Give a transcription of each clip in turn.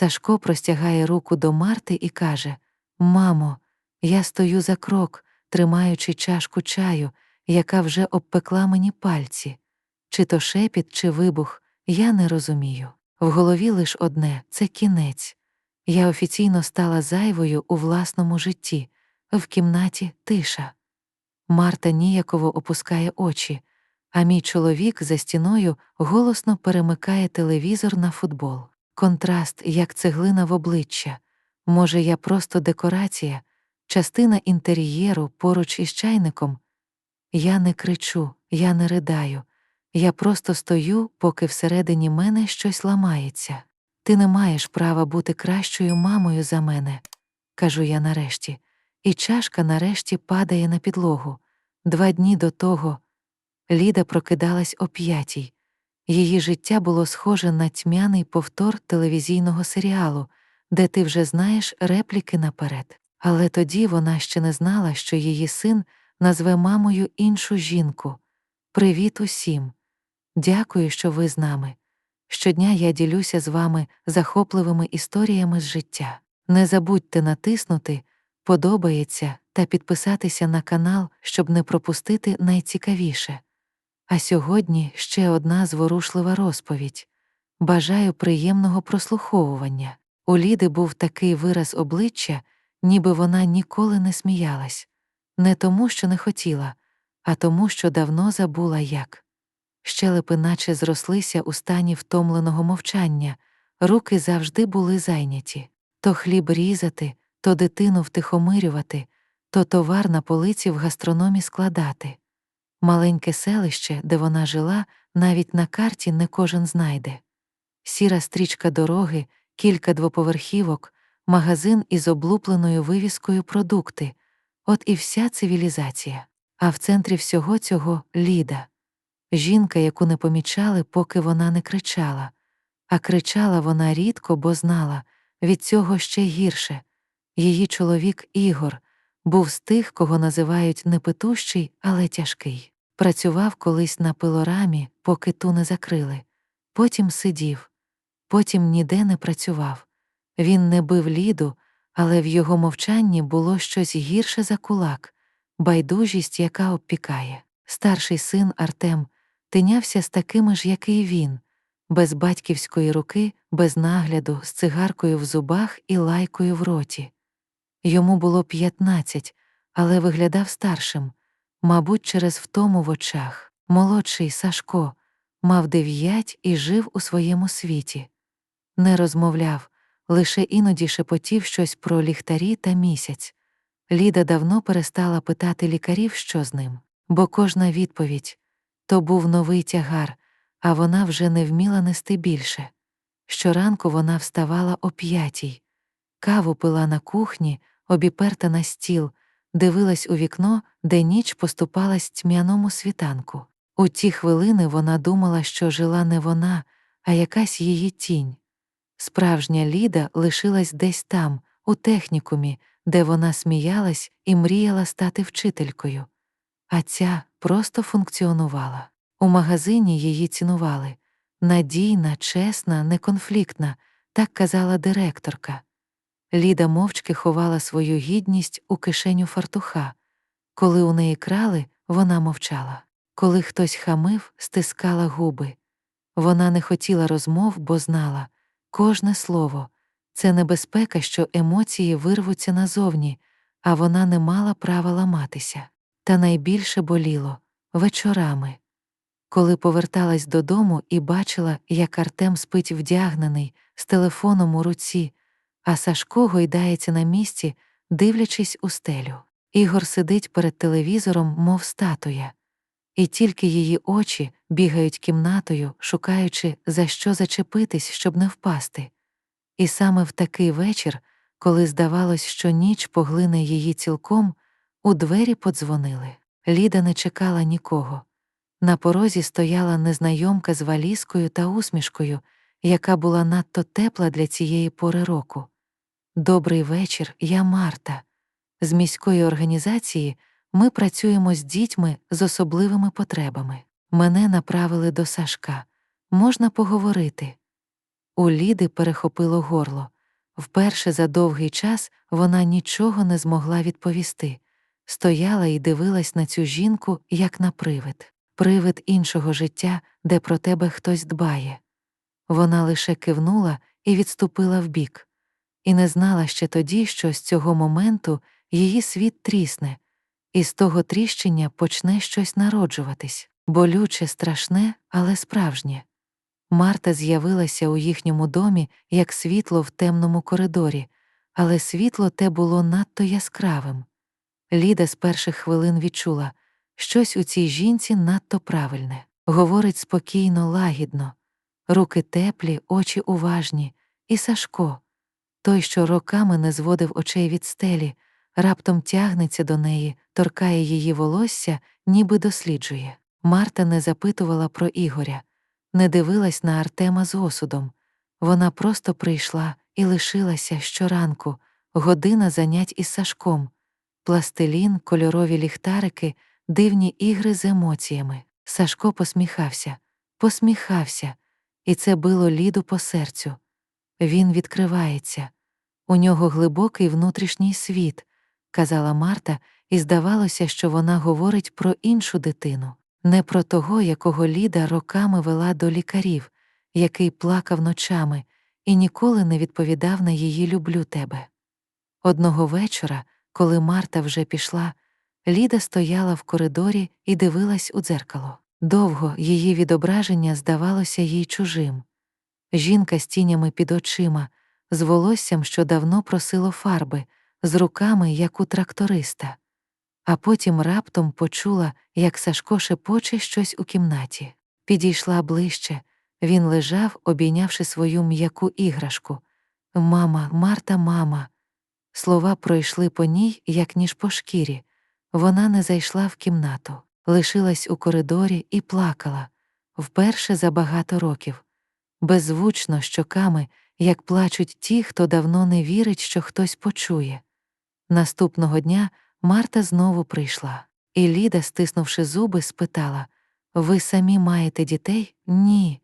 Сашко простягає руку до Марти і каже: Мамо, я стою за крок, тримаючи чашку чаю, яка вже обпекла мені пальці. Чи то шепіт, чи вибух, я не розумію. В голові лиш одне це кінець. Я офіційно стала зайвою у власному житті, в кімнаті тиша. Марта ніяково опускає очі, а мій чоловік за стіною голосно перемикає телевізор на футбол. Контраст, як цеглина в обличчя. Може, я просто декорація, частина інтер'єру поруч із чайником. Я не кричу, я не ридаю. Я просто стою, поки всередині мене щось ламається. Ти не маєш права бути кращою мамою за мене, кажу я нарешті, і чашка нарешті падає на підлогу. Два дні до того Ліда прокидалась о п'ятій. Її життя було схоже на тьмяний повтор телевізійного серіалу, де ти вже знаєш репліки наперед. Але тоді вона ще не знала, що її син назве мамою іншу жінку. Привіт усім! Дякую, що ви з нами. Щодня я ділюся з вами захопливими історіями з життя. Не забудьте натиснути, подобається та підписатися на канал, щоб не пропустити найцікавіше. А сьогодні ще одна зворушлива розповідь. Бажаю приємного прослуховування. У Ліди був такий вираз обличчя, ніби вона ніколи не сміялась, не тому, що не хотіла, а тому, що давно забула як. Щелепи наче зрослися у стані втомленого мовчання, руки завжди були зайняті то хліб різати, то дитину втихомирювати, то товар на полиці в гастрономі складати. Маленьке селище, де вона жила, навіть на карті не кожен знайде. Сіра стрічка дороги, кілька двоповерхівок, магазин із облупленою вивіскою продукти от і вся цивілізація. А в центрі всього цього Ліда, жінка, яку не помічали, поки вона не кричала, а кричала вона рідко, бо знала від цього ще гірше. Її чоловік Ігор був з тих, кого називають непитущий, але тяжкий. Працював колись на пилорамі, поки ту не закрили, потім сидів, потім ніде не працював. Він не бив ліду, але в його мовчанні було щось гірше за кулак, байдужість, яка обпікає. Старший син Артем тинявся з такими ж, як і він, без батьківської руки, без нагляду, з цигаркою в зубах і лайкою в роті. Йому було п'ятнадцять, але виглядав старшим, мабуть, через втому в очах. Молодший Сашко мав дев'ять і жив у своєму світі. Не розмовляв, лише іноді шепотів щось про ліхтарі та місяць. Ліда давно перестала питати лікарів, що з ним, бо кожна відповідь то був новий тягар, а вона вже не вміла нести більше. Щоранку вона вставала о п'ятій, каву пила на кухні, обіперта на стіл, дивилась у вікно, де ніч поступалась тьмяному світанку. У ті хвилини вона думала, що жила не вона, а якась її тінь. Справжня Ліда лишилась десь там, у технікумі, де вона сміялась і мріяла стати вчителькою. А ця просто функціонувала. У магазині її цінували надійна, чесна, неконфліктна, так казала директорка. Ліда мовчки ховала свою гідність у кишеню фартуха. Коли у неї крали, вона мовчала. Коли хтось хамив, стискала губи. Вона не хотіла розмов, бо знала кожне слово це небезпека, що емоції вирвуться назовні, а вона не мала права ламатися. Та найбільше боліло вечорами. Коли поверталась додому і бачила, як Артем спить вдягнений з телефоном у руці, а Сашко гойдається на місці, дивлячись у стелю. Ігор сидить перед телевізором, мов статуя, і тільки її очі бігають кімнатою, шукаючи, за що зачепитись, щоб не впасти. І саме в такий вечір, коли здавалось, що ніч поглине її цілком, у двері подзвонили. Ліда не чекала нікого. На порозі стояла незнайомка з валізкою та усмішкою, яка була надто тепла для цієї пори року. Добрий вечір, я Марта. З міської організації ми працюємо з дітьми з особливими потребами. Мене направили до Сашка. Можна поговорити. У Ліди перехопило горло. Вперше за довгий час вона нічого не змогла відповісти. Стояла і дивилась на цю жінку, як на привид, привид іншого життя, де про тебе хтось дбає. Вона лише кивнула і відступила вбік, і не знала ще тоді, що з цього моменту її світ трісне, і з того тріщення почне щось народжуватись, болюче, страшне, але справжнє. Марта з'явилася у їхньому домі як світло в темному коридорі, але світло те було надто яскравим. Ліда з перших хвилин відчула щось у цій жінці надто правильне, говорить спокійно, лагідно, руки теплі, очі уважні, і Сашко, той, що роками не зводив очей від стелі, раптом тягнеться до неї, торкає її волосся, ніби досліджує. Марта не запитувала про Ігоря, не дивилась на Артема з осудом. Вона просто прийшла і лишилася щоранку, година занять із Сашком, пластилін, кольорові ліхтарики, дивні ігри з емоціями. Сашко посміхався, посміхався, і це било ліду по серцю. Він відкривається. У нього глибокий внутрішній світ, казала Марта, і здавалося, що вона говорить про іншу дитину, не про того, якого Ліда роками вела до лікарів, який плакав ночами і ніколи не відповідав на її люблю тебе. Одного вечора, коли Марта вже пішла, Ліда стояла в коридорі і дивилась у дзеркало. Довго її відображення здавалося їй чужим. Жінка з тінями під очима, з волоссям, що давно просило фарби, з руками, як у тракториста, а потім раптом почула, як Сашко шепоче щось у кімнаті. Підійшла ближче. Він лежав, обійнявши свою м'яку іграшку. Мама, Марта, мама. Слова пройшли по ній, як ніж по шкірі. Вона не зайшла в кімнату, лишилась у коридорі і плакала вперше за багато років, беззвучно щоками, як плачуть ті, хто давно не вірить, що хтось почує. Наступного дня Марта знову прийшла, і Ліда, стиснувши зуби, спитала Ви самі маєте дітей? Ні.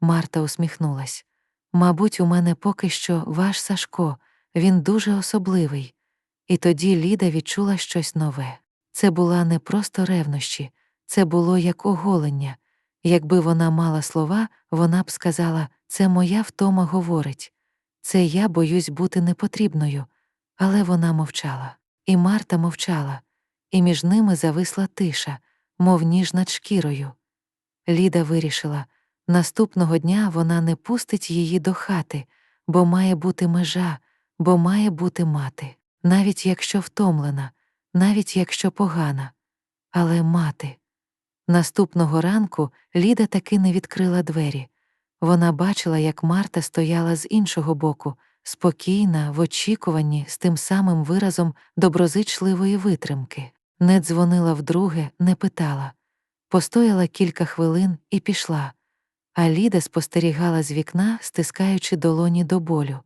Марта усміхнулась. Мабуть, у мене поки що ваш Сашко, він дуже особливий. І тоді Ліда відчула щось нове. Це була не просто ревнощі, це було як оголення. Якби вона мала слова, вона б сказала це моя втома говорить, це я боюсь бути непотрібною. Але вона мовчала. І Марта мовчала, і між ними зависла тиша, мов ніж над шкірою. Ліда вирішила наступного дня вона не пустить її до хати, бо має бути межа, бо має бути мати, навіть якщо втомлена, навіть якщо погана. Але мати. Наступного ранку Ліда таки не відкрила двері. Вона бачила, як Марта стояла з іншого боку, спокійна, в очікуванні, з тим самим виразом доброзичливої витримки, не дзвонила вдруге, не питала. Постояла кілька хвилин і пішла. А Ліда спостерігала з вікна, стискаючи долоні до болю.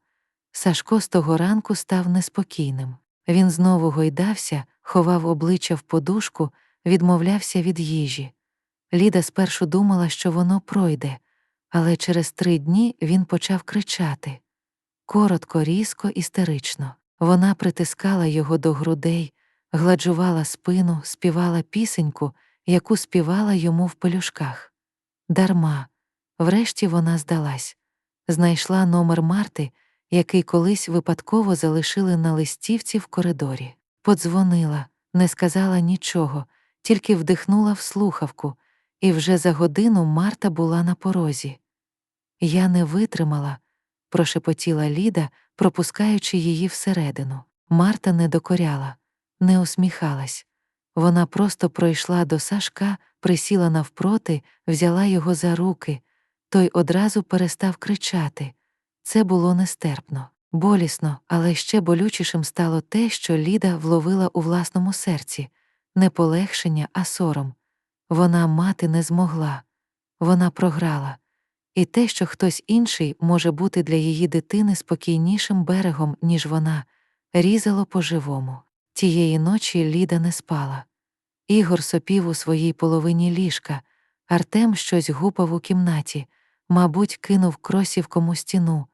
Сашко з того ранку став неспокійним. Він знову гойдався, ховав обличчя в подушку, відмовлявся від їжі. Ліда спершу думала, що воно пройде, але через три дні він почав кричати. Коротко, різко, істерично. Вона притискала його до грудей, гладжувала спину, співала пісеньку, яку співала йому в пелюшках. Дарма. Врешті вона здалась, знайшла номер Марти, який колись випадково залишили на листівці в коридорі. Подзвонила, не сказала нічого, тільки вдихнула в слухавку, і вже за годину Марта була на порозі. Я не витримала, прошепотіла Ліда, пропускаючи її всередину. Марта не докоряла, не усміхалась. Вона просто пройшла до Сашка, присіла навпроти, взяла його за руки. Той одразу перестав кричати. Це було нестерпно, болісно, але ще болючішим стало те, що Ліда вловила у власному серці не полегшення, а сором. Вона мати не змогла, вона програла і те, що хтось інший може бути для її дитини спокійнішим берегом, ніж вона, різало по-живому. Тієї ночі Ліда не спала. Ігор сопів у своїй половині ліжка, Артем щось гупав у кімнаті, мабуть, кинув кросівком у стіну,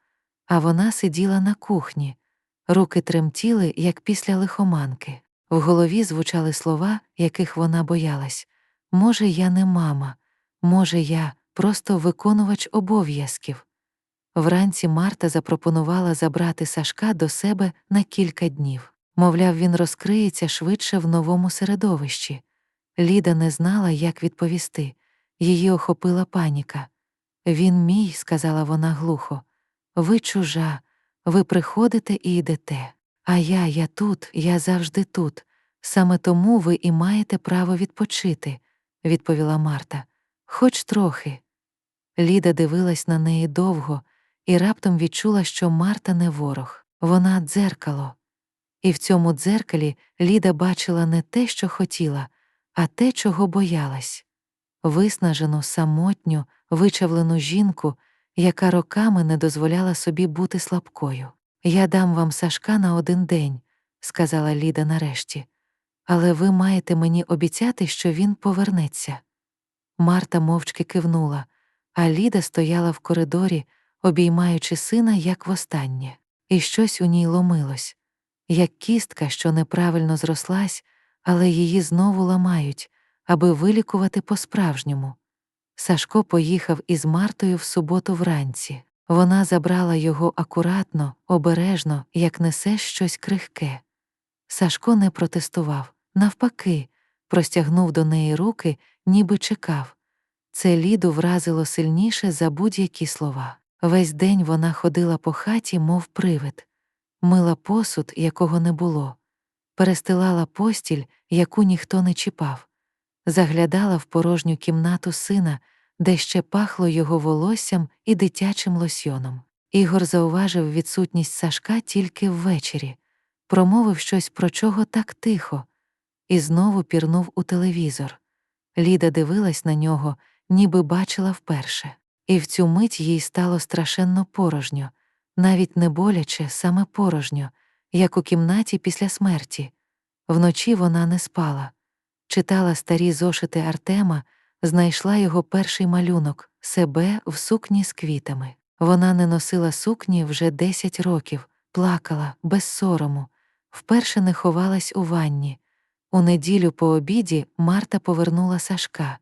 а вона сиділа на кухні. Руки тремтіли, як після лихоманки. В голові звучали слова, яких вона боялась. Може, я не мама, може, я просто виконувач обов'язків. Вранці Марта запропонувала забрати Сашка до себе на кілька днів. Мовляв, він розкриється швидше в новому середовищі. Ліда не знала, як відповісти. Її охопила паніка. Він мій, сказала вона глухо. Ви чужа, ви приходите і йдете. А я, я тут, я завжди тут. Саме тому ви і маєте право відпочити, відповіла Марта. Хоч трохи. Ліда дивилась на неї довго і раптом відчула, що Марта не ворог, вона дзеркало. І в цьому дзеркалі Ліда бачила не те, що хотіла, а те, чого боялась виснажену, самотню, вичавлену жінку, яка роками не дозволяла собі бути слабкою. Я дам вам Сашка на один день, сказала Ліда нарешті, але ви маєте мені обіцяти, що він повернеться. Марта мовчки кивнула, а Ліда стояла в коридорі, обіймаючи сина як востаннє, і щось у ній ломилось, як кістка, що неправильно зрослась, але її знову ламають, аби вилікувати по-справжньому. Сашко поїхав із Мартою в суботу вранці. Вона забрала його акуратно, обережно, як несе щось крихке. Сашко не протестував, навпаки, простягнув до неї руки, ніби чекав. Це Ліду вразило сильніше за будь-які слова. Весь день вона ходила по хаті, мов привид, мила посуд, якого не було, перестилала постіль, яку ніхто не чіпав, заглядала в порожню кімнату сина, де ще пахло його волоссям і дитячим лосьйоном. Ігор зауважив відсутність Сашка тільки ввечері, промовив щось про чого так тихо, і знову пірнув у телевізор. Ліда дивилась на нього, ніби бачила вперше. І в цю мить їй стало страшенно порожньо, навіть не боляче, саме порожньо, як у кімнаті після смерті. Вночі вона не спала, читала старі зошити Артема, знайшла його перший малюнок себе в сукні з квітами. Вона не носила сукні вже десять років, плакала, без сорому, вперше не ховалась у ванні. У неділю по обіді Марта повернула Сашка.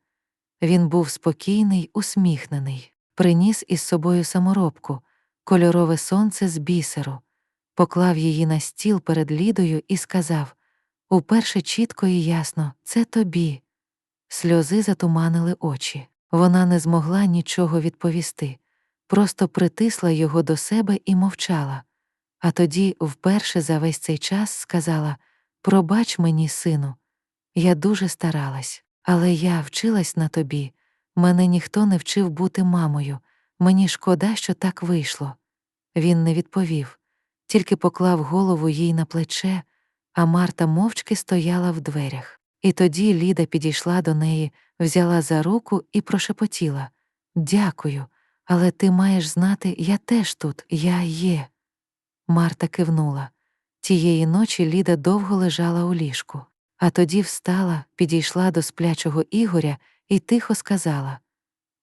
Він був спокійний, усміхнений, приніс із собою саморобку, кольорове сонце з бісеру, поклав її на стіл перед Лідою і сказав уперше чітко і ясно це тобі. Сльози затуманили очі. Вона не змогла нічого відповісти, просто притисла його до себе і мовчала. А тоді, вперше за весь цей час, сказала Пробач мені, сину, я дуже старалась. Але я вчилась на тобі, мене ніхто не вчив бути мамою, мені шкода, що так вийшло. Він не відповів, тільки поклав голову їй на плече, а Марта мовчки стояла в дверях. І тоді Ліда підійшла до неї, взяла за руку і прошепотіла Дякую, але ти маєш знати, я теж тут, я є. Марта кивнула. Тієї ночі Ліда довго лежала у ліжку. А тоді встала, підійшла до сплячого Ігоря і тихо сказала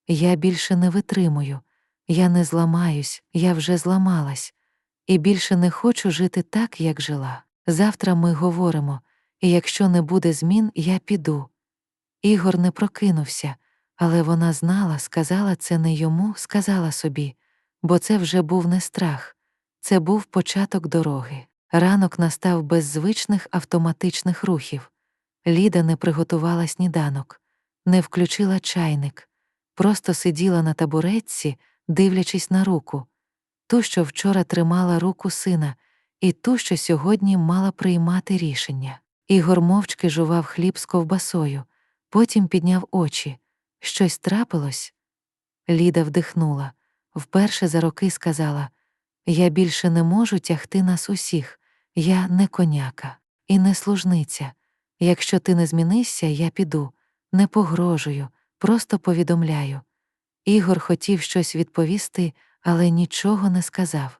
Я більше не витримую, я не зламаюсь, я вже зламалась, і більше не хочу жити так, як жила. Завтра ми говоримо, і якщо не буде змін, я піду. Ігор не прокинувся, але вона знала, сказала це не йому, сказала собі, бо це вже був не страх, це був початок дороги. Ранок настав без звичних автоматичних рухів. Ліда не приготувала сніданок, не включила чайник, просто сиділа на табуретці, дивлячись на руку, ту, що вчора тримала руку сина, і ту, що сьогодні мала приймати рішення. Ігор мовчки жував хліб з ковбасою, потім підняв очі. Щось трапилось. Ліда вдихнула, вперше за роки сказала Я більше не можу тягти нас усіх. Я не коняка і не служниця. Якщо ти не змінишся, я піду, не погрожую, просто повідомляю. Ігор хотів щось відповісти, але нічого не сказав.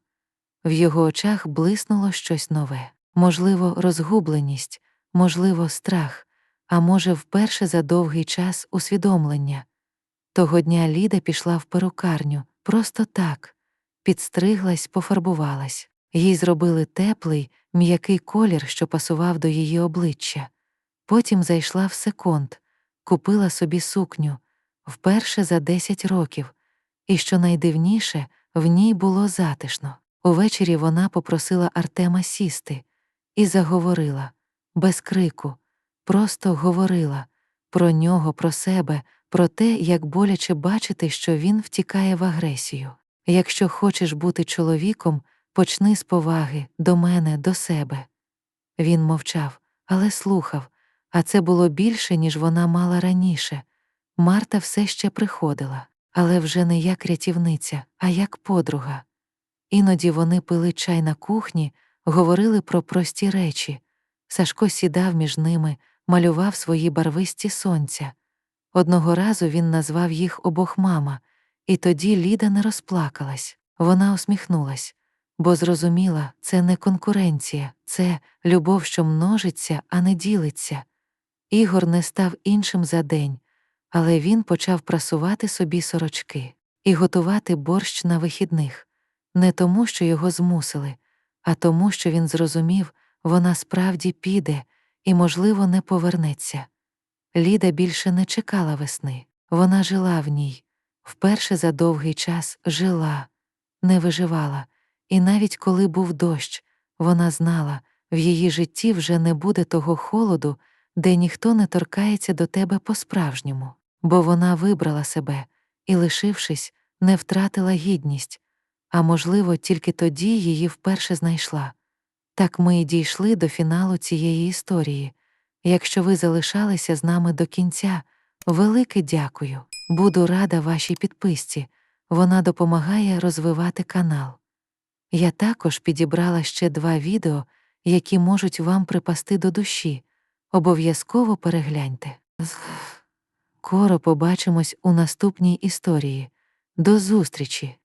В його очах блиснуло щось нове, можливо, розгубленість, можливо, страх, а може, вперше за довгий час усвідомлення. Того дня Ліда пішла в перукарню, просто так, підстриглась, пофарбувалась. Їй зробили теплий, м'який колір, що пасував до її обличчя. Потім зайшла в секонд, купила собі сукню вперше за 10 років, і що найдивніше, в ній було затишно. Увечері вона попросила Артема сісти і заговорила, без крику, просто говорила про нього, про себе, про те, як боляче бачити, що він втікає в агресію. Якщо хочеш бути чоловіком, почни з поваги до мене, до себе. Він мовчав, але слухав, а це було більше, ніж вона мала раніше. Марта все ще приходила, але вже не як рятівниця, а як подруга. Іноді вони пили чай на кухні, говорили про прості речі. Сашко сідав між ними, малював свої барвисті сонця. Одного разу він назвав їх обох мама, і тоді Ліда не розплакалась. Вона усміхнулась, бо зрозуміла, це не конкуренція, це любов, що множиться, а не ділиться. Ігор не став іншим за день, але він почав прасувати собі сорочки і готувати борщ на вихідних, не тому, що його змусили, а тому, що він зрозумів, вона справді піде і, можливо, не повернеться. Ліда більше не чекала весни, вона жила в ній, вперше за довгий час жила, не виживала, і навіть коли був дощ, вона знала, в її житті вже не буде того холоду, де ніхто не торкається до тебе по-справжньому, бо вона вибрала себе і, лишившись, не втратила гідність, а можливо, тільки тоді її вперше знайшла. Так ми й дійшли до фіналу цієї історії. Якщо ви залишалися з нами до кінця, велике дякую. Буду рада вашій підписці. Вона допомагає розвивати канал. Я також підібрала ще два відео, які можуть вам припасти до душі. Обов'язково перегляньте. Скоро побачимось у наступній історії. До зустрічі!